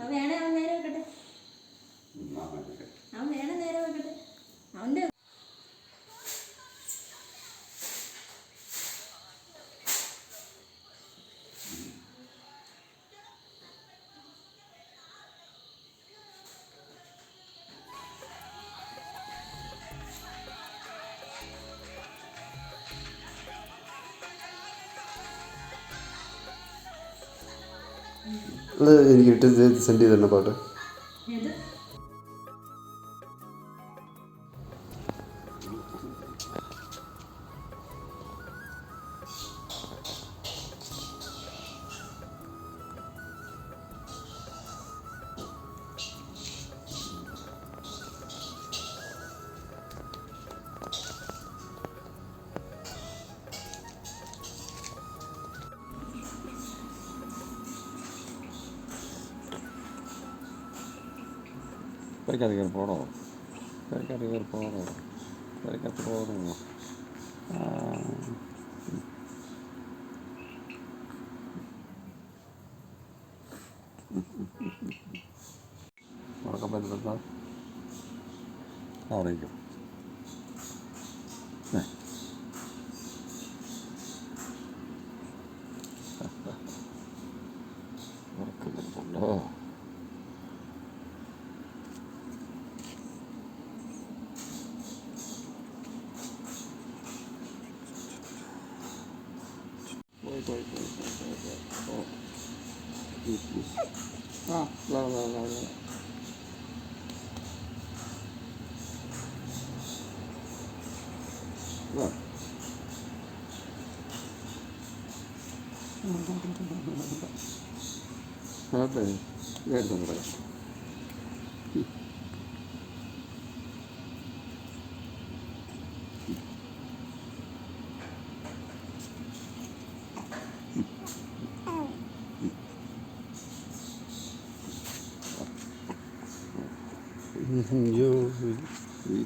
അവൻ വേണേ അവൻ നേരെ വെക്കട്ടെ അവൻ വേണേ നേരെ വെക്കട്ടെ അവന്റെ എനിക്ക് ഇട്ട് സെൻഡ് ചെയ്ത് തന്നെ പാട്ട്? கிடைக்காது கேர் போடும் கிடைக்காது கேர் போடும் கிடைக்காது போடும் வணக்கம் பயன்படுத்தால் ஆரோக்கியம் ഉറക്കുന്നുണ്ടോ あ、ラララララ。Look. Perfect. Good one, buddy.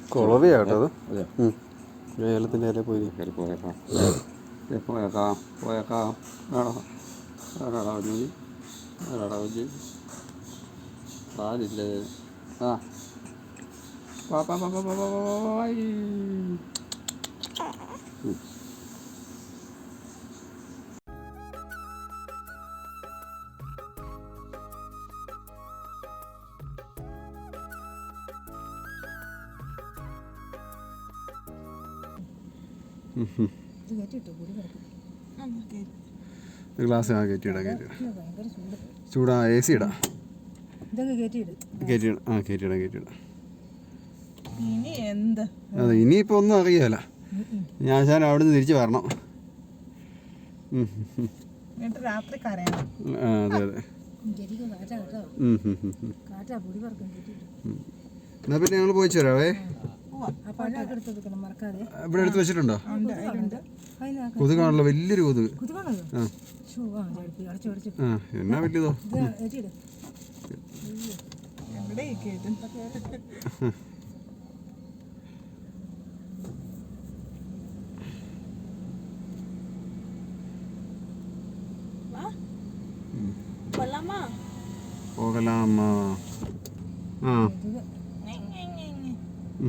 കൊളറിയാട്ടോ അത് ഏലത്തിന്റെ ഇല പോയി പോയേക്കാം പോയേക്കാം പോയേക്കാം പാലില്ലേ ആ പാ പാ പാ പാ പാ പാ പാ ഗ്ലാസ് ആ കയറ്റിയിടാം കയറ്റിയിടാം. ചൂടാ. എ സി ഇടാം. കയറ്റിയിടാം. ആ കയറ്റിയിടാം കയറ്റിയിടാം. അതെ ഇനിയിപ്പോ ഒന്നും അറിയാല ഞാൻ ഞാൻ അവിടെ നിന്ന് തിരിച്ചു വരണം. രാത്രി അതെ അതെ. എന്നാ പിന്നെ ഞങ്ങൾ പോയിച്ചു വരാവേ ഇവിടെ എടുത്ത് വെച്ചിട്ടുണ്ടോ? കൊതുകാണല്ലോ വലിയൊരു കൊതുക് എന്നാ വലിയതോ? പോകലാമ്മ ആ